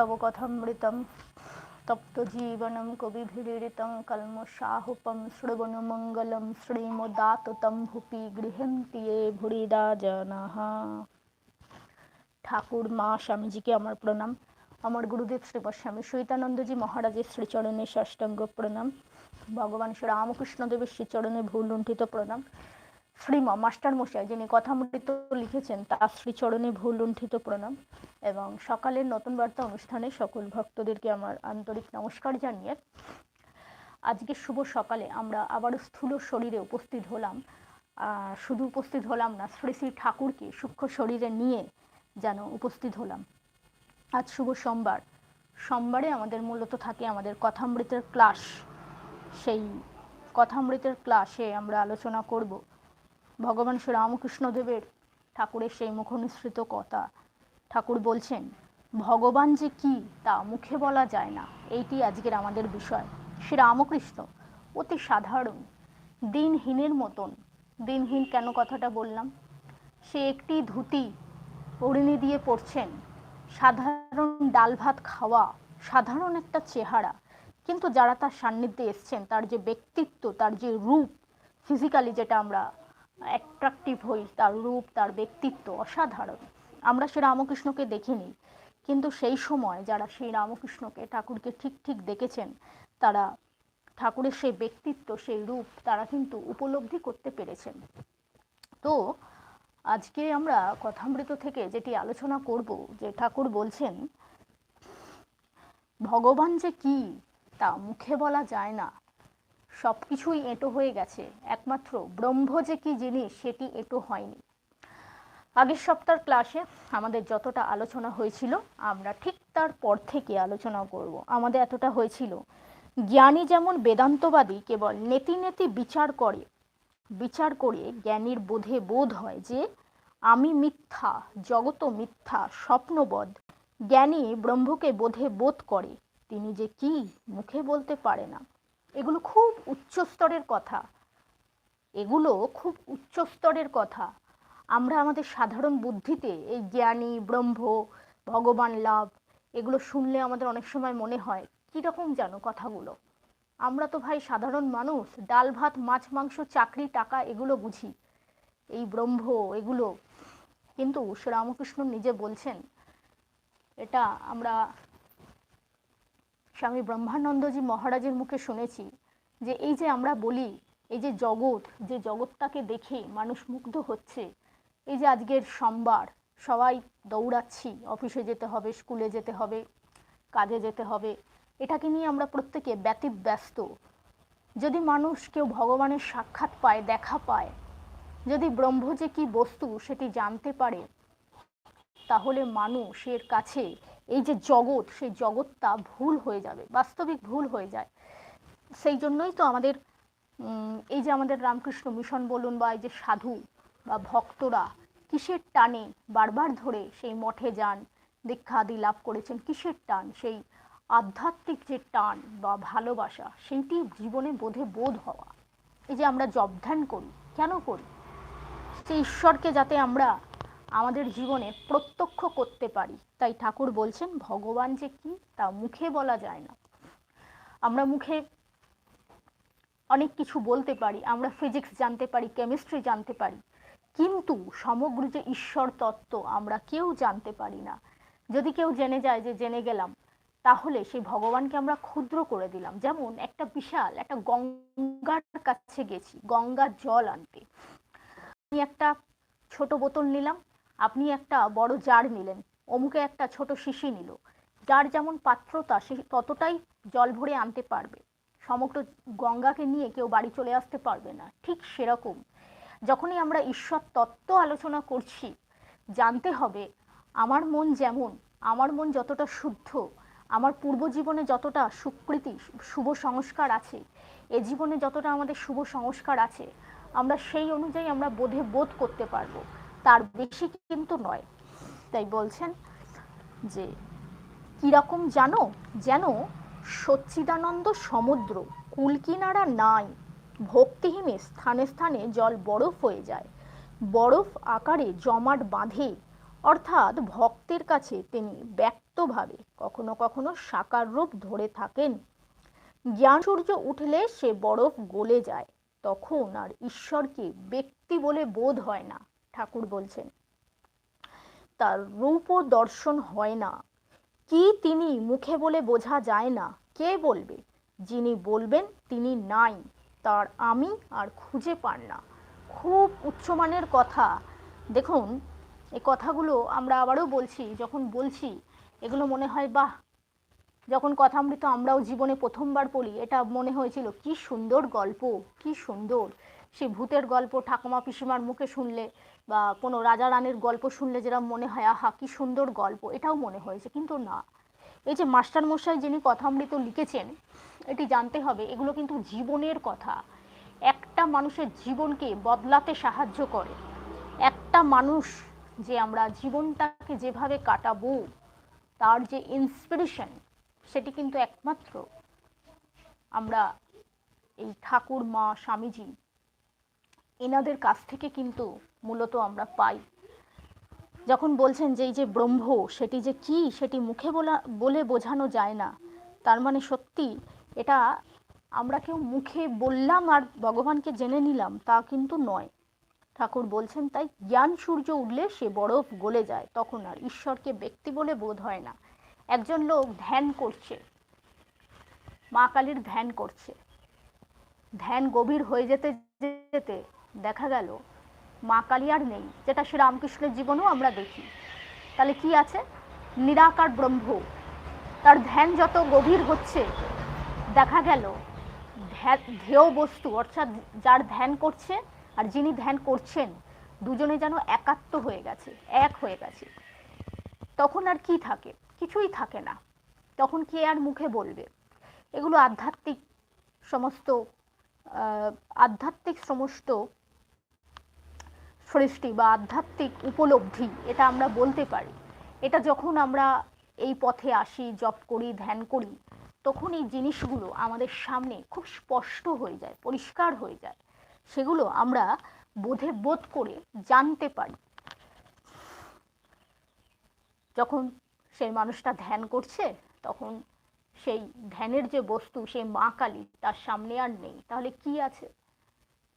তব কথামৃতম তপ্ত জীবনম কবিভিড়িতং কলমশাহুপম শ্রবণমঙ্গলম শ্রীমদাততম ভূপি গৃহন্তি এ ভুরিদা জনাহ ঠাকুর মা স্বামীজিকে আমার প্রণাম আমার গুরুদেব শ্রী স্বামী সৈতানন্দজি মহারাজের শ্রীচরণে ষষ্ঠাঙ্গ প্রণাম ভগবান শ্রী রামকৃষ্ণ দেবের শ্রীচরণে ভুল লুণ্ঠিত প্রণাম শ্রীমা মাস্টার মশাই, যিনি কথামৃত লিখেছেন, তার শ্রীচরণে ভুল লুণ্ঠিত প্রণাম এবং সকালের নতুন বার্তা অনুষ্ঠানে সকল ভক্তদেরকে আমার আন্তরিক নমস্কার জানিয়ে আজকে শুভ সকালে আমরা আবারও স্থূল শরীরে উপস্থিত হলাম। শুধু উপস্থিত হলাম না, শ্রী শ্রী ঠাকুরকে সূক্ষ্ম শরীরে নিয়ে যেন উপস্থিত হলাম। আজ শুভ সোমবার। সোমবারে আমাদের মূলত থাকে আমাদের কথামৃতের ক্লাস। সেই কথামৃতের ক্লাসে আমরা আলোচনা করব। ভগবান শ্রী রামকৃষ্ণদেবের ঠাকুরের সেই মুখনিসৃত কথা। ঠাকুর বলছেন, ভগবান যে কি তা মুখে বলা যায় না। এইটি আজকের আমাদের বিষয়। শ্রী রামকৃষ্ণ অতি সাধারণ, দিনহীনের মতন। দিনহীন কেন কথাটা বললাম? সে একটি ধুতি ওড়িনি দিয়ে পড়ছেন সাধারণ ডাল ভাত খাওয়া, সাধারণ একটা চেহারা। কিন্তু যারা তার সান্নিধ্যে এসছেন, তার যে ব্যক্তিত্ব, তার যে রূপ ফিজিক্যালি যেটা আমরা অ্যাট্রাকটিভ হই, তার রূপ, তার ব্যক্তিত্ব অসাধারণ। আমরা সে রামকৃষ্ণকে দেখিনি, কিন্তু সেই সময় যারা সেই রামকৃষ্ণকে ঠাকুরকে ঠিক ঠিক দেখেছেন, তারা ঠাকুরের সেই ব্যক্তিত্ব, সেই রূপ তারা কিন্তু উপলব্ধি করতে পেরেছেন। তো আজকে আমরা কথামৃত থেকে যেটি আলোচনা করব, যে ঠাকুর বলছেন, ভগবান যে কি, তা মুখে বলা যায় না। সব কিছুই এঁটো হয়ে গেছে। একমাত্র ব্রহ্ম যে কি জিনিস, সেটি এঁটো হয়নি। আগের সপ্তাহের ক্লাসে আমাদের যতটা আলোচনা হয়েছিল, আমরা ঠিক তার পর থেকে আলোচনা করব। আমাদের এতটা হয়েছিল। জ্ঞানী যেমন বেদান্তবাদী কেবল নেতি নেতি বিচার করে বিচার করে জ্ঞানীর বোধে বোধ হয় যে, আমি মিথ্যা জগত মিথ্যা, স্বপ্নবধ, জ্ঞানী ব্রহ্মকে বোধে বোধ করে। তিনি যে কি, মুখে বলতে পারে না। এগুলো খুব উচ্চ স্তরের কথা। এগুলো খুব উচ্চ স্তরের কথা। আমরা আমাদের সাধারণ বুদ্ধিতে এই জ্ঞানী, ব্রহ্ম, ভগবান, লাভ, এগুলো শুনলে আমাদের অনেক সময় মনে হয় কীরকম যেন কথাগুলো। আমরা তো ভাই সাধারণ মানুষ, ডাল, ভাত, মাছ, মাংস, চাকরি, টাকা, এগুলো বুঝি। এই ব্রহ্ম, এগুলো। কিন্তু শ্রীরামকৃষ্ণ নিজে বলছেন, এটা আমরা স্বামী ব্রহ্মানন্দজি মহারাজের মুখে শুনেছি যে এই যে আমরা বলি, এই যে জগৎ, যে জগৎটাকে দেখে মানুষ মুগ্ধ হচ্ছে, এই যে আজকের সোমবার, সবাই দৌড়াচ্ছি, অফিসে যেতে হবে, স্কুলে যেতে হবে, কাজে যেতে হবে, এটাকে নিয়ে আমরা প্রত্যেকে ব্যতিব্যস্ত। যদি মানুষ কেউ ভগবানের সাক্ষাৎ পায়, দেখা পায়, যদি ব্রহ্ম যে কী বস্তু সেটি জানতে পারে, তাহলে মানুষের কাছে এই যে জগৎ, সেই জগৎটা ভুল হয়ে যাবে, বাস্তবিক ভুল হয়ে যায়। সেই জন্যই তো আমাদের এই যে আমাদের রামকৃষ্ণ মিশন বলুন বা এই যে সাধু বা ভক্তরা কিসের টানে বারবার ধরে সেই মঠে যান, দীক্ষা আদি লাভ করেছেন, কিসের টান? সেই আধ্যাত্মিক যে টান বা ভালোবাসা, সেইটি জীবনে বোধে বোধ হওয়া। এই যে আমরা জব ধ্যান করি, কেন করি? সেই ঈশ্বরকে যাতে আমরা আমাদের জীবনে প্রত্যক্ষ করতে পারি। তাই ঠাকুর বলছেন, ভগবান যে কি, তা মুখে বলা যায় না। আমরা মুখে অনেক কিছু বলতে পারি, আমরা ফিজিক্স জানতে পারি কেমিস্ট্রি জানতে পারি, কিন্তু সমগ্র যে ঈশ্বর তত্ত্ব আমরা কেউ জানতে পারি না। যদি কেউ জেনে যায় যে জেনে গেলাম, তাহলে সেই ভগবানকে আমরা ক্ষুদ্র করে দিলাম। যেমন একটা বিশাল, একটা গঙ্গার কাছে গেছি, গঙ্গার জল আনতে। আমি একটা ছোট বোতল নিলাম আপনি একটা বড় জার নিলেন। অমুকে একটা ছোট শিশি নিল। যার যেমন পাত্রতা, সে ততটাই জল ভরে আনতে পারবে। সমগ্র গঙ্গাকে নিয়ে কেউ বাড়ি চলে আসতে পারবে না। ঠিক সেরকম। যখনই আমরা ঈশ্বর তত্ত্ব আলোচনা করছি, জানতে হবে, আমার মন যেমন, আমার মন যতটা শুদ্ধ, আমার পূর্ব জীবনে যতটা সুকৃতি, শুভ সংস্কার আছে, এ জীবনে যতটা আমাদের শুভ সংস্কার আছে, আমরা সেই অনুযায়ী আমরা বোধে বোধ করতে পারব। তার বেশি কিন্তু নয়। তাই বলছেন যে কীরকম জানো, যেন সচ্চিদানন্দ সমুদ্র কুলকিনারা নাই, ভক্তিহীনে স্থানে স্থানে জল বরফ হয়ে যায়, বরফ আকারে জমাট বাঁধে, অর্থাৎ ভক্তের কাছে তিনি ব্যক্তভাবে কখনো কখনো সাকার রূপ ধরে থাকেন। জ্ঞান সূর্য উঠলে সে বরফ গলে যায়, তখন আর ঈশ্বরকে ব্যক্তি বলে বোধ হয় না। ঠাকুর বলছেন। তার রূপ ও দর্শন হয় না। কি তিনি মুখে বলে বোঝা যায় না। কে বলবে? যিনি বলবেন তিনি নাই। তার আমি আর খুঁজে পান না। খুব উচ্চমানের কথা। দেখুন এই কথাগুলো আমরা আবারও বলছি, যখন বলছি, এগুলো মনে হয়, বাহ! যখন কথামৃত আমরাও জীবনে প্রথমবার পড়ি, এটা মনে হয়েছিল, কি সুন্দর গল্প, কি সুন্দর। সে ভূতের গল্প ঠাকুমা পিসিমার মুখে শুনলে বা কোনো রাজা রানীর গল্প শুনলে যেটা মনে হয়, আহা, কি সুন্দর গল্প। এটাও মনে হয়েছে, কিন্তু না। এই যে মাস্টারমশাই যিনি কথামৃত লিখেছেন, এটি জানতে হবে, এগুলো কিন্তু জীবনের কথা। একটা মানুষের জীবনকে বদলাতে সাহায্য করে। একটা মানুষ যে আমরা জীবনটাকে যেভাবে কাটাবো, তার যে ইন্সপিরেশন সেটি কিন্তু একমাত্র আমরা এই ঠাকুর মা, স্বামীজি এনাদের কাছ থেকে কিন্তু মূলত আমরা পাই। যখন বলছেন যে এই যে ব্রহ্ম, সেটি যে কি, সেটি মুখে বলা, বলে বোঝানো যায় না। তার মানে সত্যি এটা আমরা কেউ মুখে বললাম আর ভগবানকে জেনে নিলাম, তা কিন্তু নয়। ঠাকুর বলছেন, তাই জ্ঞান সূর্য উঠলে সে বরফ গলে যায়, তখন আর ঈশ্বরকে ব্যক্তি বলে বোধ হয় না। একজন লোক ধ্যান করছে, মা কালীর ধ্যান করছে। ধ্যান গভীর হয়ে যেতে যেতে দেখা গেল। মা কালী আর নেই, যেটা শ্রী রামকৃষ্ণের জীবনেও আমরা দেখি। তাহলে কি আছে? নিরাকার ব্রহ্ম। তার ধ্যান যত গভীর হচ্ছে, দেখা গেল ধ্যেয় বস্তু, অর্থাৎ যার ধ্যান করছে আর যিনি ধ্যান করছেন, দুজনে যেন একাত্ম হয়ে গেছে, এক হয়ে গেছে। তখন আর কি থাকে? কিছুই থাকে না। তখন কে আর মুখে বলবে? এগুলো আধ্যাত্মিক সমস্ত আধ্যাত্মিক সমস্ত সৃষ্টি বা আধ্যাত্মিক উপলব্ধি, এটা আমরা বলতে পারি। এটা যখন আমরা এই পথে আসি, জপ করি, ধ্যান করি, তখন এই জিনিসগুলো আমাদের সামনে খুব স্পষ্ট হয়ে যায়, পরিষ্কার হয়ে যায়। সেগুলো আমরা বোধে বোধ করে জানতে পারি। যখন সেই মানুষটা ধ্যান করছে, তখন সেই ধ্যানের যে বস্তু, সেই মা কালী, তার সামনে আর নেই। তাহলে কি আছে?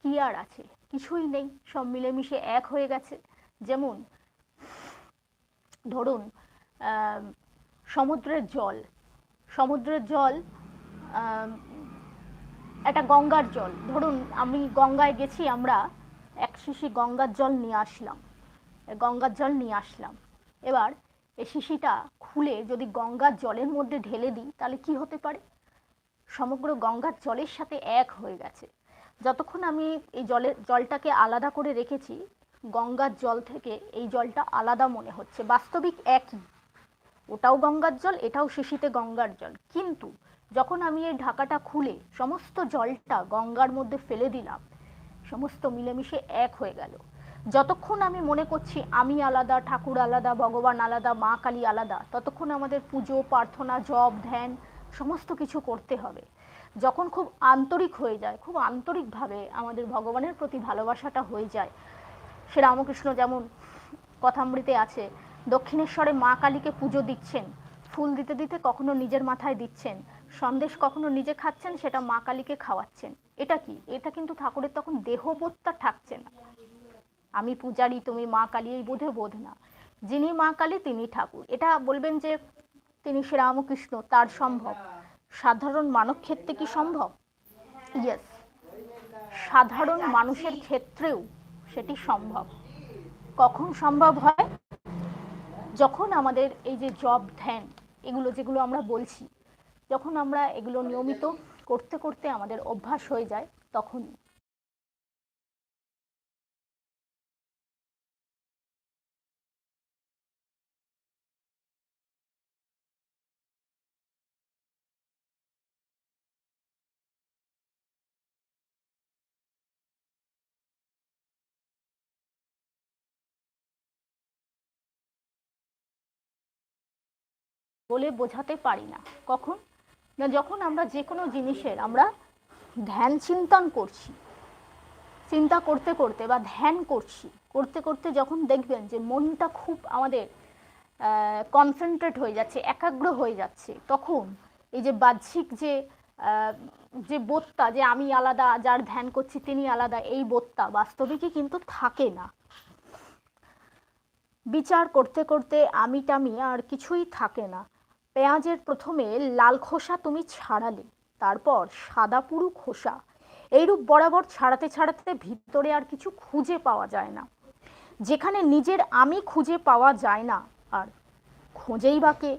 কি আর আছে? কিছুই নেই, সব মিলেমিশে এক হয়ে গেছে। যেমন, ধরুন সমুদ্রের জল। সমুদ্রের জল একটা গঙ্গার জল। ধরুন, আমি গঙ্গায় গেছি, আমরা এক শিশি গঙ্গার জল নিয়ে আসলাম। গঙ্গার জল নিয়ে আসলাম। এবার এই শিশিটা খুলে যদি গঙ্গার জলের মধ্যে ঢেলে দিই, তাহলে কি হতে পারে? সমগ্র গঙ্গার জলের সাথে এক হয়ে গেছে। যতক্ষণ আমি এই জলের জলটাকে আলাদা করে রেখেছি, গঙ্গার জল থেকে এই জলটা আলাদা মনে হচ্ছে। বাস্তবিক একই ওটাও গঙ্গার জল, এটাও শিশিতে গঙ্গার জল। কিন্তু যখন আমি এই ঢাকাটা খুলে সমস্ত জলটা গঙ্গার মধ্যে ফেলে দিলাম, সমস্ত মিলেমিশে এক হয়ে গেল। যতক্ষণ আমি মনে করছি আমি আলাদা, ঠাকুর আলাদা, ভগবান আলাদা, মা কালী আলাদা, ততক্ষণ আমাদের পুজো, প্রার্থনা, জপ, ধ্যান, সমস্ত কিছু করতে হবে। যখন খুব আন্তরিক হয়ে যায়, খুব আন্তরিকভাবে আমাদের ভগবানের প্রতি ভালোবাসাটা হয়ে যায়। সে রামকৃষ্ণ যেমন কথামৃতে আছে, দক্ষিণেশ্বরে মা কালীকে পুজো দিচ্ছেন, ফুল দিতে দিতে কখনো নিজের মাথায় দিচ্ছেন, সন্দেশ কখনো নিজে খাচ্ছেন, সেটা মা কালীকে খাওয়াচ্ছেন। এটা কি? এটা কিন্তু ঠাকুরের তখন দেহবোধটা থাকছে না। আমি পূজারি, তুমি মা কালী, এই বোধে বোধ না। যিনি মা কালী, তিনি ঠাকুর। এটা বলবেন যে তিনি শ্রীরামকৃষ্ণ তার সম্ভব। সাধারণ মানব ক্ষেত্রে কি সম্ভব? ইয়েস সাধারণ মানুষের ক্ষেত্রেও সেটি সম্ভব। কখন সম্ভব হয়? যখন আমাদের এই যে জব ধ্যান, এগুলো যেগুলো আমরা বলছি, যখন আমরা এগুলো নিয়মিত করতে করতে আমাদের অভ্যাস হয়ে যায় তখনই বলে বোঝাতে পারি না। কখন? না, যখন আমরা যে কোনো জিনিসের আমরা ধ্যান চিন্তন করছি, চিন্তা করতে করতে বা ধ্যান করছি, করতে করতে যখন দেখবেন যে মনটা খুব আমাদের কনসেন্ট্রেট হয়ে যাচ্ছে, একাগ্র হয়ে যাচ্ছে, তখন এই যে বাহ্যিক যে যে বোধটা যে আমি আলাদা, যার ধ্যান করছি তিনি আলাদা, এই বোধটা বাস্তবিকই কিন্তু থাকে না। বিচার করতে করতে আমি টামি আর কিছুই থাকে না। পেঁয়াজের প্রথমে লাল খোসা তুমি ছাড়ালে, তারপর সাদা পুরু খোসা। এইরূপ বরাবর ছাড়াতে ছাড়াতে ভিতরে আর কিছু খুঁজে পাওয়া যায় না। যেখানে নিজের আমি খুঁজে পাওয়া যায় না, আর খোঁজেই বা কে?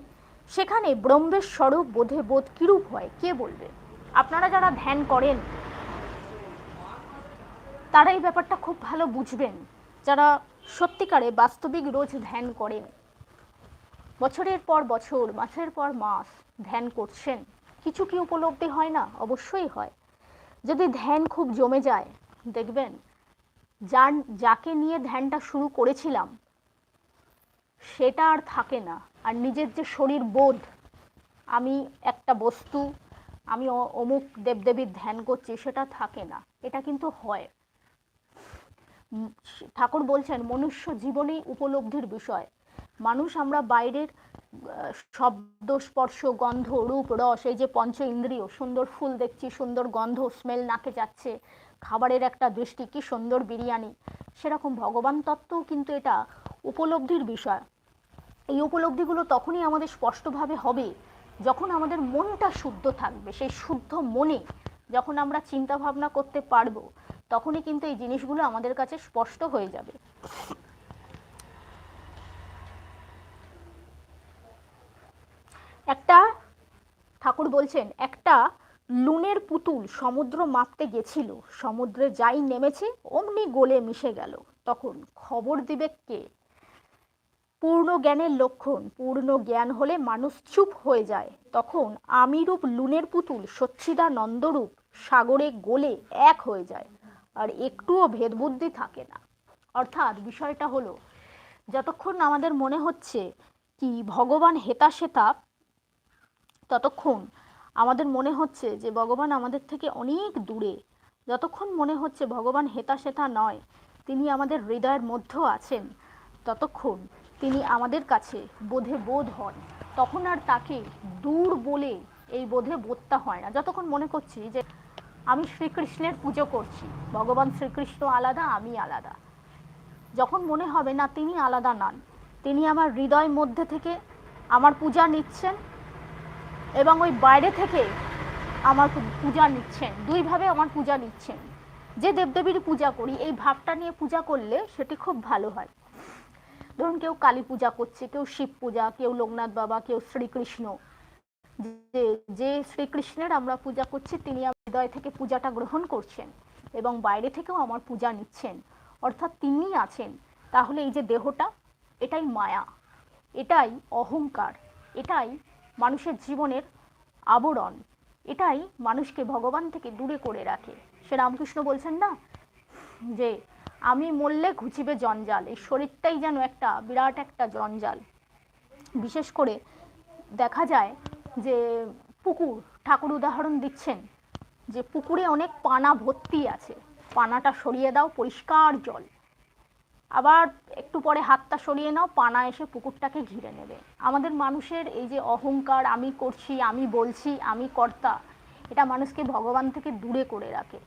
সেখানে ব্রহ্মের স্বরূপ বোধে বোধ কিরূপ হয়, কে বলবে? আপনারা যারা ধ্যান করেন, তারা এই ব্যাপারটা খুব ভালো বুঝবেন। যারা সত্যিকারে বাস্তবিক রোজ ধ্যান করেন বছরের পর বছর, মাসের পর মাস ধ্যান করছেন। কিছু কি উপলব্ধি হয় না? অবশ্যই হয়। যদি ধ্যান খুব জমে যায়, দেখবেন, যার, যাকে নিয়ে ধ্যানটা শুরু করেছিলাম, সেটা আর থাকে না। আর নিজের যে শরীর বোধ, আমি একটা বস্তু, আমি অমুক দেবদেবীর ধ্যান করছি, সেটা থাকে না। এটা কিন্তু হয়। ঠাকুর বলছেন, মনুষ্য জীবনেই উপলব্ধির বিষয়। মানুষ আমরা বাইরের শব্দ, স্পর্শ, গন্ধ, রূপ, রস, এই যে পঞ্চ ইন্দ্রিয়, সুন্দর ফুল দেখছি, সুন্দর গন্ধ স্মেল নাকে যাচ্ছে, খাবারের একটা দৃষ্টি, কি সুন্দর বিরিয়ানি। সেরকম ভগবান তত্ত্বও কিন্তু এটা উপলব্ধির বিষয়। এই উপলব্ধিগুলো তখনই আমাদের স্পষ্টভাবে হবে যখন আমাদের মনটা শুদ্ধ থাকবে, সেই শুদ্ধ মনে যখন আমরা চিন্তা ভাবনা করতে পারব, তখনই কিন্তু এই জিনিসগুলো আমাদের কাছে স্পষ্ট হয়ে যাবে। একটা, ঠাকুর বলছেন, একটা লুনের পুতুল সমুদ্র মাপতে গেছিল। সমুদ্রে যাই নেমেছে, অমনি গোলে মিশে গেল। তখন খবর দিবে কে? পূর্ণ জ্ঞানের লক্ষণ, পূর্ণ জ্ঞান হলে মানুষ চুপ হয়ে যায়। তখন আমিরূপ লুনের পুতুল সচ্ছিদানন্দরূপ সাগরে গোলে এক হয়ে যায়। আর একটুও ভেদবুদ্ধি থাকে না। অর্থাৎ বিষয়টা হলো, যতক্ষণ আমাদের মনে হচ্ছে কি ভগবান হেতা সেতা ততক্ষণ আমাদের মনে হচ্ছে যে ভগবান আমাদের থেকে অনেক দূরে। যতক্ষণ মনে হচ্ছে ভগবান হেতা সেতা নয়, তিনি আমাদের হৃদয়ের মধ্যেও আছেন, ততক্ষণ তিনি আমাদের কাছে বোধে বোধ হন। তখন আর তাকে দূর বলে এই বোধে বোধটা হয় না। যতক্ষণ মনে করছি যে আমি শ্রীকৃষ্ণের পুজো করছি, ভগবান শ্রীকৃষ্ণ আলাদা, আমি আলাদা। যখন মনে হবে না তিনি আলাদা নন, তিনি আমার হৃদয় মধ্যে থেকে আমার পূজা নিচ্ছেন এবং ওই বাইরে থেকে আমার পূজা নিচ্ছেন। দুইভাবে আমার পূজা নিচ্ছেন। যে দেবদেবীর পূজা করি, এই ভাবটা নিয়ে পূজা করলে সেটি খুব ভালো হয়। ধরুন কেউ কালী পূজা করছে, কেউ শিব পূজা, কেউ লোকনাথ বাবা, কেউ শ্রীকৃষ্ণ। যে যে শ্রীকৃষ্ণের আমরা পূজা করছি, তিনি আমার হৃদয় থেকে পূজাটা গ্রহণ করছেন এবং বাইরে থেকেও আমার পূজা নিচ্ছেন। অর্থাৎ তিনি আছেন। তাহলে এই যে দেহটা, এটাই মায়া, এটাই অহংকার, এটাই মানুষের জীবনের আবরণ। এটাই মানুষকে ভগবান থেকে দূরে করে রাখে। সে রামকৃষ্ণ বলছেন না? যে আমি মরলে ঘুচিবে জঞ্জাল। এই শরীরটাই যেন একটা বিরাট একটা জঞ্জাল। বিশেষ করে দেখা যায় যে পুকুর, ঠাকুর উদাহরণ দিচ্ছেন যে পুকুরে অনেক পানা ভর্তি আছে। পানাটা সরিয়ে দাও, পরিষ্কার জল। আবার একটু পরে হাতটা সরিয়ে নাও, পানা এসে পুকুরটাকে ঘিরে নেবে। আমাদের মানুষের এই যে অহংকার, আমি করছি, আমি বলছি, আমি কর্তা, এটা মানুষকে ভগবান থেকে দূরে করে রাখে।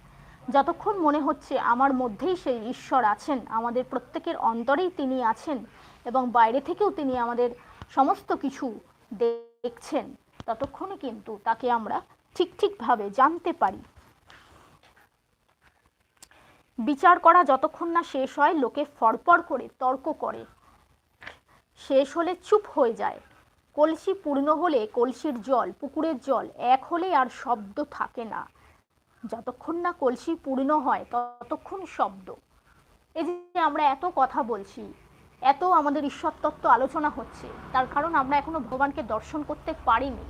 যতক্ষণ মনে হচ্ছে আমার মধ্যেই সেই ঈশ্বর আছেন, আমাদের প্রত্যেকের অন্তরেই তিনি আছেন এবং বাইরে থেকেও তিনি আমাদের সমস্ত কিছু দেখছেন, ততক্ষণে কিন্তু তাকে আমরা ঠিক ঠিকভাবে জানতে পারি। বিচার করা যতক্ষণ না শেষ হয়, লোকে ফরফর করে, তর্ক করে। শেষ হলে চুপ হয়ে যায়। কলসি পূর্ণ হলে কলসির জল, পুকুরের জল, এক হলে আর শব্দ থাকে না। যতক্ষণ না কলসি পূর্ণ হয়, ততক্ষণ শব্দ। এই যে আমরা এত কথা বলছি, এত আমাদের ঈশ্বর তত্ত্ব আলোচনা হচ্ছে, তার কারণ আমরা এখনও ভগবানকে দর্শন করতে পারিনি।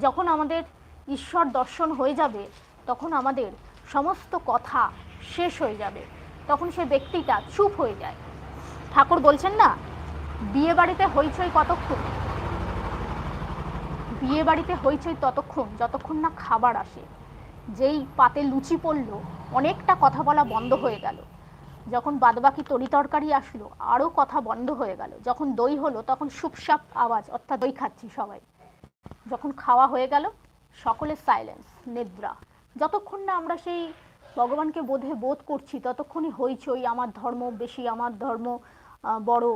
যখন আমাদের ঈশ্বর দর্শন হয়ে যাবে, তখন আমাদের সমস্ত কথা শেষ হয়ে যাবে। তখন সে ব্যক্তিটা চুপ হয়ে যায়। ঠাকুর বলছেন না বিয়ে বাড়িতে হইচই কতক্ষণ? বিয়ে বাড়িতে হইচই ততক্ষণ যতক্ষণ না খাবার আসে। যেই পাতে লুচি পড়ল, অনেকটা কথা বলা বন্ধ হয়ে গেল। যখন বাদবাকি তরি তরকারি আসলো, আরও কথা বন্ধ হয়ে গেল। যখন দই হলো, তখন সুপসাপ আওয়াজ, অর্থাৎ দই খাচ্ছি সবাই। যখন খাওয়া হয়ে গেল, সকলের সাইলেন্স নিদ্রা। যতক্ষণ না আমরা সেই ভগবানকে বোধে বোধ করছি ততক্ষণই হইচই, আমার ধর্ম বেশি, আমার ধর্ম বড়,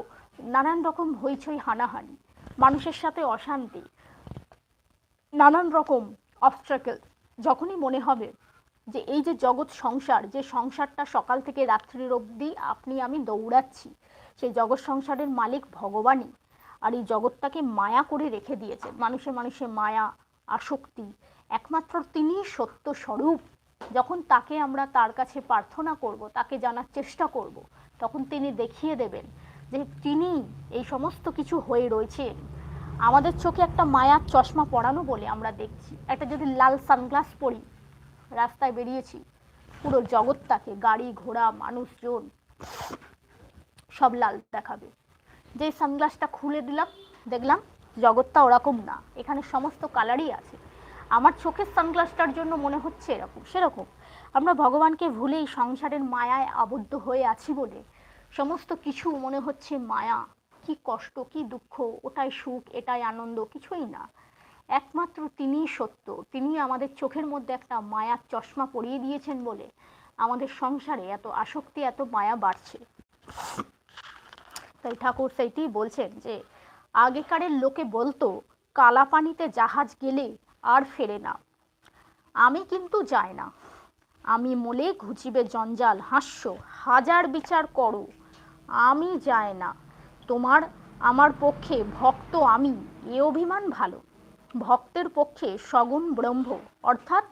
নানান রকম হইচই হানাহানি, মানুষের সাথে অশান্তি, নানান রকম অবস্ট্রাকেল যখনই মনে হবে যে এই যে জগৎ সংসার, যে সংসারটা সকাল থেকে রাত্রির অবধি আপনি, আমি দৌড়াচ্ছি, সেই জগৎ সংসারের মালিক ভগবানই, আর এই জগৎটাকে মায়া করে রেখে দিয়েছেন, মানুষে মানুষে মায়া, আসক্তি, একমাত্র তিনিই সত্য স্বরূপ। যখন তাকে আমরা তার কাছে প্রার্থনা করব, তাকে জানার চেষ্টা করব, তখন তিনি দেখিয়ে দেবেন যে তিনি এই সমস্ত কিছু হয়ে রয়েছেন। আমাদের চোখে একটা মায়ার চশমা পরানো বলে আমরা দেখছি। একটা যদি লাল সানগ্লাস পরি, রাস্তায় বেরিয়েছি, পুরো জগৎটাকে, গাড়ি ঘোড়া, মানুষজন, সব লাল দেখাবে। যে সানগ্লাসটা খুলে দিলাম, দেখলাম জগৎটা ওরকম না। এখানে সমস্ত কালারই আছে। আমার চোখের সানগ্লাসটার জন্য মনে হচ্ছে এরকম, সেরকম। আমরা ভগবানকে ভুলেই সংসারের মায়ায় আবদ্ধ হয়ে আছি বলে। সমস্ত কিছু মনে হচ্ছে মায়া। কি কষ্ট, কি দুঃখ, ওটাই সুখ, এটাই আনন্দ, কিছুই না। একমাত্র তিনিই সত্য। তিনি আমাদের চোখের মধ্যে একটা মায়ার চশমা পরিয়ে দিয়েছেন বলে আমাদের সংসারে এত আসক্তি, এত মায়া বাড়ছে। তাই ঠাকুর সেইটি বলছেন যে, আগেকারের লোকে বলতো কালা পানিতে জাহাজ গেলে আর ফেরে না। আমি কিন্তু যাই না। আমি মোলে ঘুচিবে জঞ্জাল, হাস্য, হাজার বিচার করো। আমি যাই না। তোমার, আমার পক্ষে ভক্ত আমি, এ অভিমান ভালো। ভক্তের পক্ষে সগুণ ব্রহ্ম, অর্থাৎ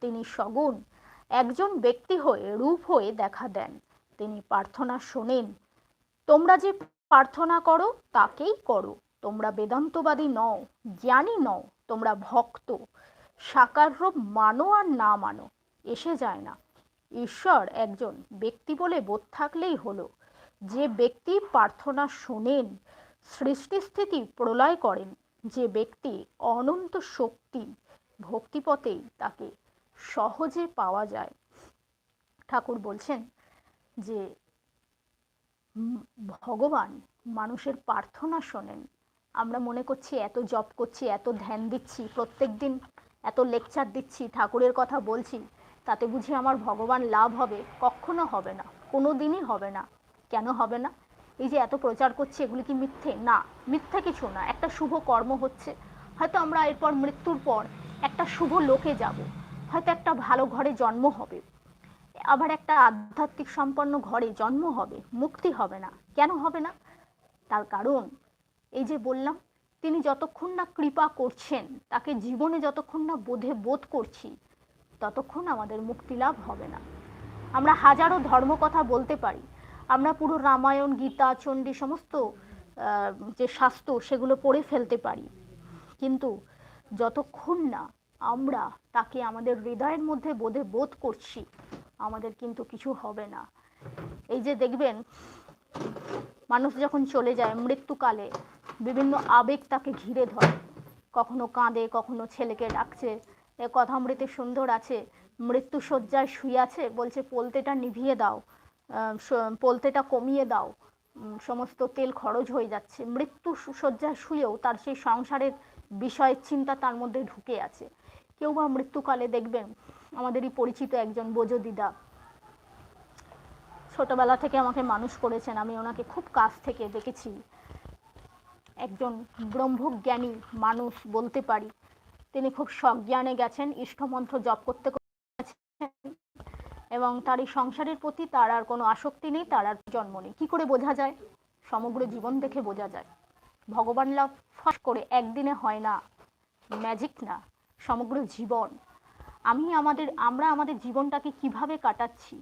তিনি সগুণ। একজন ব্যক্তি হয়ে, রূপ হয়ে দেখা দেন। তিনি প্রার্থনা শোনেন। তোমরা যে প্রার্থনা করো, তাকেই করো। তোমরা বেদান্তবাদী নও, জ্ঞানী নও। তোমরা ভক্ত। সাকার রূপ মানো আর না মানো, এসে যায় না। ঈশ্বর একজন ব্যক্তি বলে বোধ থাকলেই হলো। যে ব্যক্তি প্রার্থনা শোনেন, সৃষ্টিস্থিতি প্রলয় করেন, যে ব্যক্তি অনন্ত শক্তি ভক্তিপথেই তাকে সহজে পাওয়া যায়। ঠাকুর বলছেন যে ভগবান মানুষের প্রার্থনা শোনেন। আমরা মনে করছি এত জপ করছি, এত ধ্যান দিচ্ছি, প্রত্যেক দিন এত লেকচার দিচ্ছি, ঠাকুরের কথা বলছি, তাতে বুঝি আমার ভগবান লাভ হবে? কখনো হবে না কোনো দিনই হবে না। কেন হবে না? এই যে এত প্রচার করছি, এগুলি কি মিথ্যে? না, মিথ্যে কিছু না, একটা শুভ কর্ম হচ্ছে। হয়তো আমরা এরপর মৃত্যুর পর একটা শুভ লোকে যাব, হয়তো একটা ভালো ঘরে জন্ম হবে, আবার একটা আধ্যাত্মিক সম্পন্ন ঘরে জন্ম হবে, মুক্তি হবে না। কেন হবে না? তার কারণ এই যে বললাম, তিনি যতক্ষণ না কৃপা করছেন, তাকে জীবনে যতক্ষণ না বোধে বোধ করছি, ততক্ষণ আমাদের মুক্তি লাভ হবে না। আমরা হাজারো ধর্ম কথা বলতে পারি। আমরা পুরো রামায়ণ, গীতা, চণ্ডী সমস্ত যে শাস্ত্র, সেগুলো পড়ে ফেলতে পারি। কিন্তু যতক্ষণ না আমরা তাকে আমাদের হৃদয়ের মধ্যে বোধে বোধ করছি, আমাদের কিন্তু কিছু হবে না। এই যে দেখবেন, মানুষ যখন চলে যায় মৃত্যুকালে বিভিন্ন আবেগ তাকে ঘিরে ধরে। কখনো কাঁদে, কখনো ছেলেকে ডাকছে। এ কথামৃতে সুন্দর আছে। মৃত্যু শয্যায় শুয়ে আছে বলছে, পোলতেটা নিভিয়ে দাও। পোলতেটা কমিয়ে দাও। সমস্ত তেল খরচ হয়ে যাচ্ছে। মৃত্যু শয্যায় শুয়েও তার সেই সংসারের বিষয়ের চিন্তা তার মধ্যে ঢুকে আছে। কেউ বা মৃত্যুকালে দেখবেন আমাদেরই পরিচিত একজন বোঝো দিদা। ছোটবেলা থেকে আমাকে মানুষ করেছেন। আমি ওনাকে খুব কাছ থেকে দেখেছি। একজন ব্রহ্মজ্ঞানী মানুষ বলতে পারি। তিনি খুব সজ্ঞানে গেছেন, ইষ্টমন্ত্র জপ করতে এবং তার এই সংসারের প্রতি তার আর কোনো আসক্তি নেই, তার আর জন্ম নেই। কী করে বোঝা যায়? সমগ্র জীবন দেখে বোঝা যায়। ভগবান লাভ ফস করে একদিনে হয় না ম্যাজিক না, সমগ্র জীবন। আমি আমাদের, আমরা আমাদের জীবনটাকে কীভাবে কাটাচ্ছি?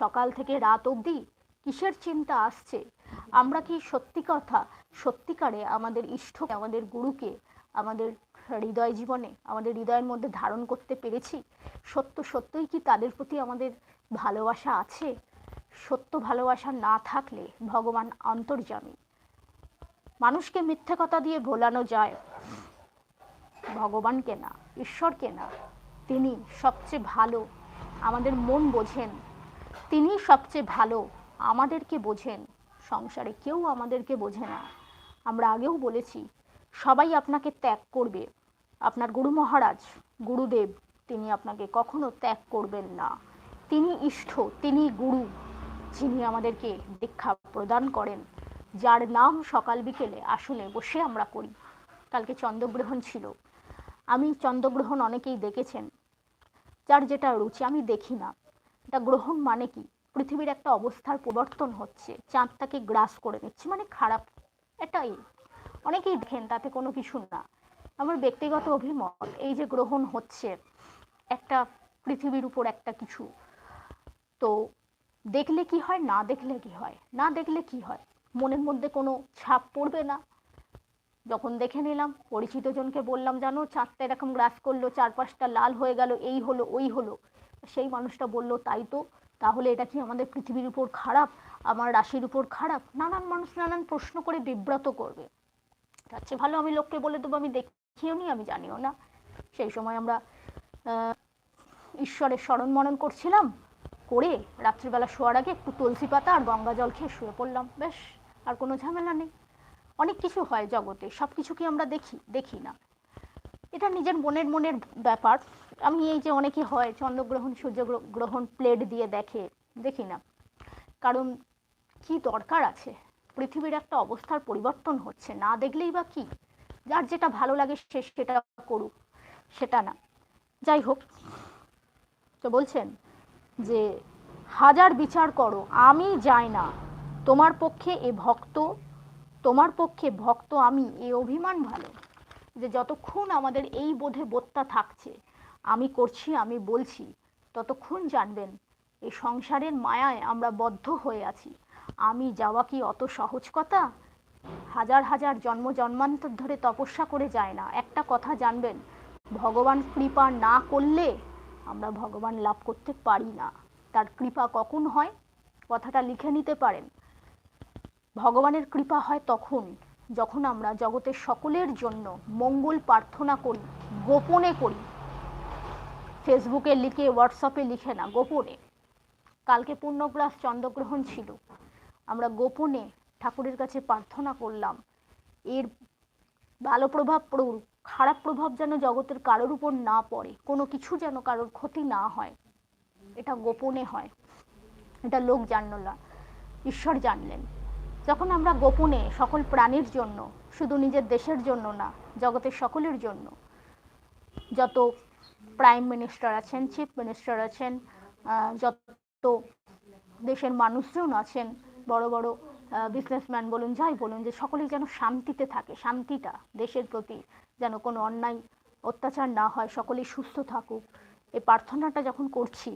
সকাল থেকে রাত অবধি কিসের চিন্তা আসছে? আমরা কি সত্যি কথা সত্যিকারে আমাদের ইষ্ট আমাদের গুরুকে, আমাদের হৃদয় জীবনে, আমাদের হৃদয়ের মধ্যে ধারণ করতে পেরেছি। সত্য সত্যই কি তাদের প্রতি আমাদের ভালোবাসা আছে? সত্য ভালোবাসা না থাকলে ভগবান অন্তর্যামী মানুষকে মিথ্যে কথা দিয়ে ভোলানো যায়, ভগবানকে না, ঈশ্বরকে না। তিনি সবচেয়ে ভালো, আমাদের মন বোঝেন। তিনি সবচেয়ে ভালো, আমাদেরকে বোঝেন। সংসারে কেউ আমাদেরকে বোঝে না। আমরা আগেও বলেছি, সবাই আপনাকে ত্যাগ করবে। আপনার গুরু মহারাজ, গুরুদেব, তিনি আপনাকে কখনো ত্যাগ করবেন না। তিনি ইষ্ট, তিনি গুরু, যিনি আমাদেরকে দীক্ষা প্রদান করেন, যার নাম সকাল বিকেলে আসলে বসে আমরা করি। কালকে চন্দ্রগ্রহণ ছিল। আমি চন্দ্রগ্রহণ অনেকেই দেখেছেন। যার যেটা রুচি আমি দেখি না। এটা গ্রহণ মানে কি? পৃথিবীর একটা অবস্থার পরিবর্তন হচ্ছে। চাঁদটাকে গ্রাস করে নিচ্ছে মানে খারাপ এটাই। অনেকেই দেখেন, তাতে কোনো কিছু না। আমার ব্যক্তিগত অভিমত, এই যে গ্রহণ হচ্ছে, একটা পৃথিবীর উপর একটা কিছু। তো দেখলে কি হয়, না দেখলে কি হয়? না দেখলে কি হয়? মনের মধ্যে কোনো ছাপ পড়বে না। যখন দেখে নিলাম, পরিচিত জনকে বললাম, জানো, চারটা এরকম গ্রাস করল চার পাঁচটা লাল হয়ে গেল, এই হলো, ওই হলো। সেই মানুষটা বলল, তাই তো, তাহলে এটা কি আমাদের পৃথিবীর উপর খারাপ? আমার রাশির উপর খারাপ, নানান মানুষ নানান প্রশ্ন করে বিব্রত করবে। তার চেয়ে ভালো আমি লোককে বলে দেবো, আমি দেখিও নি, আমি জানিও না। সেই সময় আমরা ঈশ্বরের স্মরণ মনন করছিলাম, করে রাত্রিবেলা শোয়ার আগে একটু তুলসী পাতা আর গঙ্গা জল খেয়ে শুয়ে পড়লাম। বেশ আর কোনো ঝামেলা নেই। অনেক কিছু হয় জগতে সব কিছু কি আমরা দেখি দেখি না। এটা নিজের মনের মনের ব্যাপার। আমি এই যে অনেকে হয়, চন্দ্রগ্রহণ, সূর্যগ্রহণ প্লেট দিয়ে দেখে, দেখি না। কারণ কি দরকার আছে? পৃথিবীর একটা অবস্থার পরিবর্তন হচ্ছে, না দেখলেই বা কি? যার যেটা ভালো লাগে সে সেটা করুক, সেটা না। যাই হোক, তো বলছেন যে, হাজার বিচার করো, আমি যাই না। তোমার পক্ষে এ ভক্ত, তোমার পক্ষে ভক্ত আমি, এ অভিমান ভালো। যে যতক্ষণ আমাদের এই বোধে বোধটা থাকছে, আমি করছি, আমি বলছি, ততক্ষণ জানবেন এই সংসারের মায়ায় আমরা বদ্ধ হয়ে আছি। আমি যাওয়া কি অত সহজ কথা? হাজার হাজার জন্ম জন্মান্তর ধরে তপস্যা করে যায় না। একটা কথা জানবেন, ভগবান কৃপা না করলে আমরা ভগবান লাভ করতে পারি না। তার কৃপা কখন হয়? কথাটা লিখে নিতে পারেন। ভগবানের কৃপা হয় তখন, যখন আমরা জগতের সকলের জন্য মঙ্গল প্রার্থনা করি, গোপনে করি। ফেসবুকে লিখে হোয়াটসঅ্যাপে লিখে না, গোপনে। কালকে পূর্ণগ্রাস চন্দ্রগ্রহণ ছিল। আমরা গোপনে ঠাকুরের কাছে প্রার্থনা করলাম। এর ভালো প্রভাব পড়ুক খারাপ প্রভাব যেন জগতের কারোর উপর না পড়ে, কোনো কিছু যেন কারোর ক্ষতি না হয়। এটা গোপনে হয়। এটা লোক জানল না, ঈশ্বর জানলেন। যখন আমরা গোপনে সকল প্রাণীর জন্য, শুধু নিজের দেশের জন্য না, জগতের সকলের জন্য, যত প্রাইম মিনিস্টার আছেন, চিফ মিনিস্টার আছেন যত দেশের মানুষজন আছেন বড় বড় বিজনেসম্যান বলুন, যাই বলুন, যে সকলেই যেন শান্তিতে থাকে, শান্তিটা দেশের প্রতি যেন কোনো অন্যায়, অত্যাচার না হয়, সকলেই সুস্থ থাকুক। এই প্রার্থনাটা যখন করছি,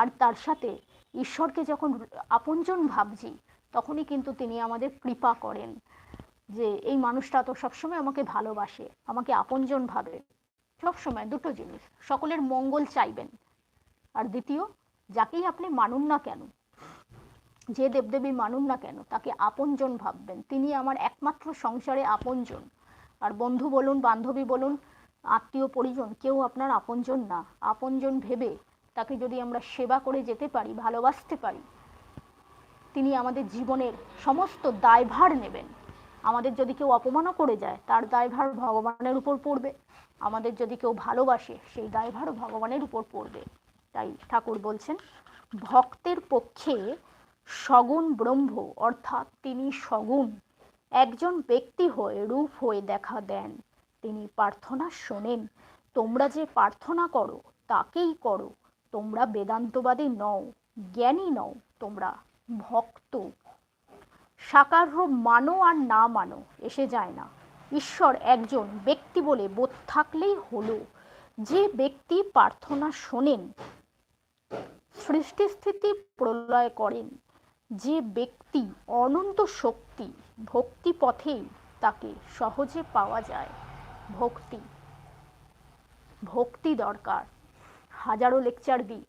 আর তার সাথে ঈশ্বরকে যখন আপনজন ভাবছি, তখনই কিন্তু তিনি আমাদের কৃপা করেন, যে এই মানুষটা তো সবসময় আমাকে ভালোবাসে, আমাকে আপনজন ভাবে। সবসময় দুটো জিনিস, সকলের মঙ্গল চাইবেন। আর দ্বিতীয়, যাকেই আপনি মানুন না কেন যে দেবদেবী মানুন না কেন, তাকে আপনজন ভাববেন। তিনি আমার একমাত্র সংসারে আপনজন। আর বন্ধু বলুন, বান্ধবী বলুন, আত্মীয় পরিজন, কেউ আপনার আপনজন না। আপনজন ভেবে তাকে যদি আমরা সেবা করে যেতে পারি, ভালোবাসতে পারি, তিনি আমাদের জীবনের সমস্ত দায়ভার নেবেন। আমাদের যদি কেউ অপমানও করে যায়, তার দায়ভার ভগবানের উপর পড়বে। আমাদের যদি কেউ ভালোবাসে, সেই দায়ভারও ভগবানের উপর পড়বে। তাই ঠাকুর বলছেন, ভক্তের পক্ষে সগুণ ব্রহ্ম, অর্থাৎ তিনি সগুণ। একজন ব্যক্তি হয়ে রূপ হয়ে দেখা দেন। তিনি প্রার্থনা শোনেন, তোমরা যে প্রার্থনা করো, তাকেই করো। তোমরা বেদান্তবাদী নও, জ্ঞানী নও, তোমরা ভক্ত। সাকার মানো আর না মানো, এসে যায় না। ঈশ্বর একজন ব্যক্তি বলে বোধ থাকলেই হলো। যে ব্যক্তি প্রার্থনা শোনেন সৃষ্টি স্থিতি প্রলয় করেন যে ব্যক্তি অনন্ত শক্তি ভক্তি পথেই তাকে সহজে পাওয়া যায়। ভক্তি। ভক্তি দরকার। হাজারো লেকচার দিই।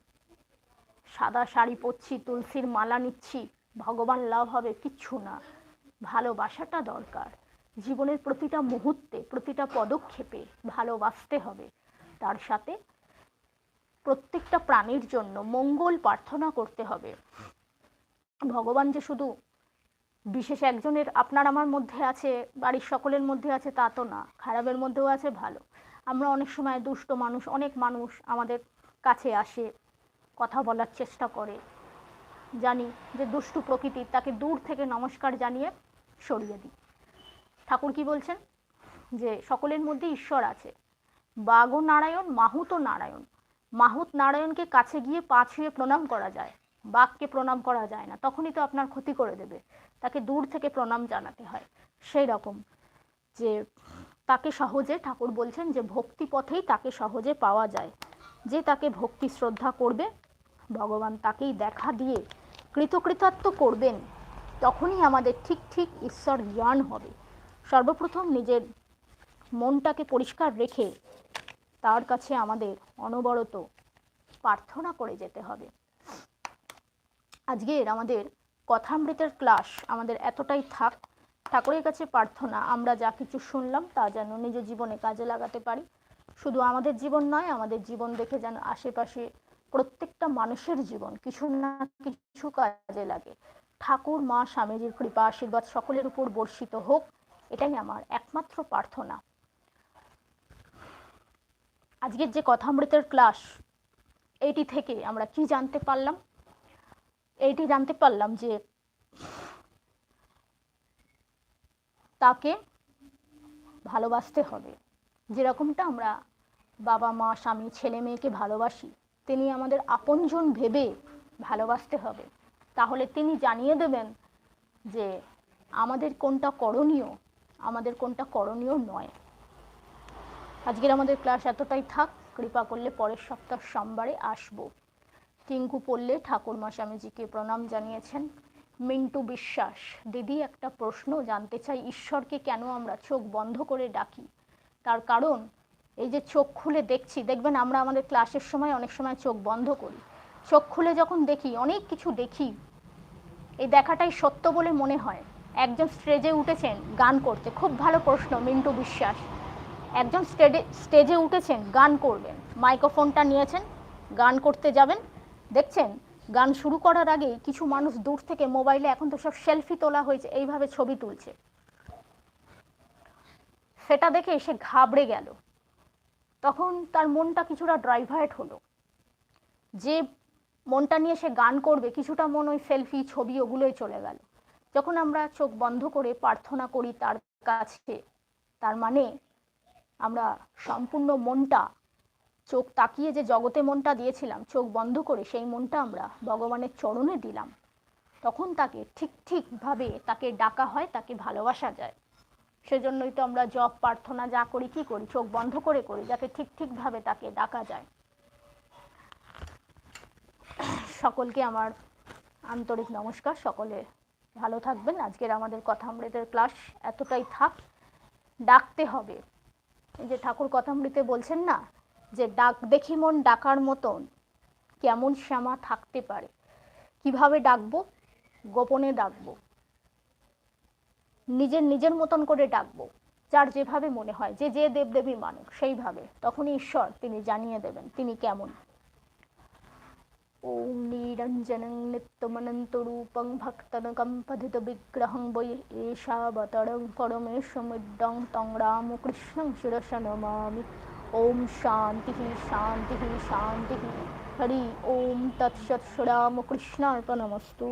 সাদা শাড়ি পরছি, তুলসীর মালা নিচ্ছি, ভগবান লাভ হবে কিচ্ছু না। ভালোবাসাটা দরকার। জীবনের প্রতিটা মুহূর্তে, প্রতিটা পদক্ষেপে ভালোবাসতে হবে। তার সাথে প্রত্যেকটা প্রাণীর জন্য মঙ্গল প্রার্থনা করতে হবে। ভগবান যে শুধু বিশেষ একজনের, আপনার আমার মধ্যে আছে, বাড়ির সকলের মধ্যে আছে, তা তো না। খারাপের মধ্যেও আছে, ভালো। আমরা অনেক সময় দুষ্ট মানুষ, অনেক মানুষ আমাদের কাছে আসে, কথা বলার চেষ্টা করে। জানি যে দুষ্টু প্রকৃতির তাকে দূর থেকে নমস্কার জানিয়ে সরিয়ে দিই। ঠাকুর কি বলছেন? যে সকলের মধ্যে ঈশ্বর আছে। বাঘ নারায়ণ, মাহুত নারায়ণ। মাহুত নারায়ণকে কাছে গিয়ে পা ছুঁয়ে প্রণাম করা যায়। বাঘকে প্রণাম করা যায় না, তখনই তো আপনার ক্ষতি করে দেবে। তাকে দূর থেকে প্রণাম জানাতে হয়। সেই রকম যে তাকে সহজে, ঠাকুর বলছেন যে ভক্তি পথেই তাকে সহজে পাওয়া যায়। যে তাকে ভক্তি শ্রদ্ধা করবে, ভগবান তাকেই দেখা দিয়ে কৃতকৃতার্থ করবেন, তখনই আমাদের ঠিক ঠিক ঈশ্বর জ্ঞান হবে। সর্বপ্রথম নিজের মনটাকে পরিষ্কার রেখে তার কাছে আমাদের অনবরত প্রার্থনা করে যেতে হবে। আজকের আমাদের কথামৃতের ক্লাস আমাদের এতটাই থাক। ঠাকুরের কাছে প্রার্থনা, আমরা যা কিছু শুনলাম তা যেন নিজ জীবনে কাজে লাগাতে পারি। শুধু আমাদের জীবন নয়, আমাদের জীবন দেখে যেন আশেপাশে প্রত্যেকটা মানুষের জীবন কিছু না কিছু কাজে লাগে। ঠাকুর, মা, স্বামীজির কৃপা, আশীর্বাদ সকলের উপর বর্ষিত হোক, এটাই আমার একমাত্র প্রার্থনা। আজকের যে কথামৃতের ক্লাস, এইটি থেকে আমরা কি জানতে পারলাম? এইটি জানতে পারলাম যে তাকে ভালোবাসতে হবে। যেরকমটা আমরা বাবা মা, স্বামী, ছেলে মেয়েকে ভালোবাসি, তিনি আমাদের আপনজন ভেবে ভালোবাসতে হবে। তাহলে তিনি জানিয়ে দেবেন যে আমাদের কোনটা করণীয়, আমাদের কোনটা করণীয় নয়। আজকের আমাদের ক্লাস এতটাই থাক। কৃপা করলে পরের সপ্তাহ সোমবারে আসব। টিঙ্কু পড়লে ঠাকুরমা স্বামীজিকে প্রণাম জানিয়েছেন। মিন্টু বিশ্বাস, দিদি একটা প্রশ্ন জানতে চাই, ঈশ্বরকে কেন আমরা চোখ বন্ধ করে ডাকি? তার কারণ, এই যে চোখ খুলে দেখছি, দেখবেন আমরা আমাদের ক্লাসের সময় অনেক সময় চোখ বন্ধ করি। চোখ খুলে যখন দেখি, অনেক কিছু দেখি, এই দেখাটাই সত্য বলে মনে হয়। একজন স্টেজে উঠেছেন, গান করতে, খুব ভালো প্রশ্ন, মিন্টু বিশ্বাস। একজন স্টেজে স্টেজে উঠেছেন, গান করবেন। মাইক্রোফোনটা নিয়েছেন, গান করতে যাবেন দেখছেন? গান শুরু করার আগে কিছু মানুষ দূর থেকে মোবাইলে এখন তো সব সেলফি তোলা হয়েছে, এইভাবে ছবি তুলছে। সেটা দেখে সে ঘাবড়ে গেল। তখন তার মনটা কিছুটা ড্রাইভার্ট হলো। যে মনটা নিয়ে সে গান করবে, কিছুটা মন ওই সেলফি ছবি ওগুলোই চলে গেল। যখন আমরা চোখ বন্ধ করে প্রার্থনা করি তার কাছে, তার মানে আমরা সম্পূর্ণ মনটা চোখ তাকিয়ে যে জগতে মনটা দিয়েছিলাম, চোখ বন্ধ করে সেই মনটা আমরা ভগবানের চরণে দিলাম। তখন তাকে ঠিক ঠিকভাবে তাকে ডাকা হয়, তাকে ভালোবাসা যায়। সেজন্যই তো আমরা জব প্রার্থনা যা করি, কি করি? চোখ বন্ধ করে করি যাতে ঠিক ঠিকভাবে তাকে ডাকা যায়। সকলকে আমার আন্তরিক নমস্কার। সকলে ভালো থাকবেন। আজকের আমাদের কথামৃতের ক্লাস এতটাই থাক। ডাকতে হবে। এই যে ঠাকুর কথামৃতে বলছেন না যে ডাক দেখি মন ডাকার মতন, কেমন শ্যামা থাকতে পারে? কীভাবে ডাকবো? গোপনে ডাকবো। নিজের নিজের মতন করে ডাকবো, যার যেভাবে মনে হয়, যে যে দেবদেবী মানুষ, সেইভাবে। তখনই ঈশ্বর তিনি জানিয়ে দেবেন, তিনি কেমন। ওম নিরঞ্জনং নিত্যমনন্তরূপং ভক্তনকম পথিত বিগ্রহং বৈ এষাবতরং পরমেশ্বমিডং তং রামকৃষ্ণং শিরস নমামি। ওম শান্তি শান্তি শান্তি হরি ওম তৎসৎ শ্রীরামকৃষ্ণার্পণমস্তু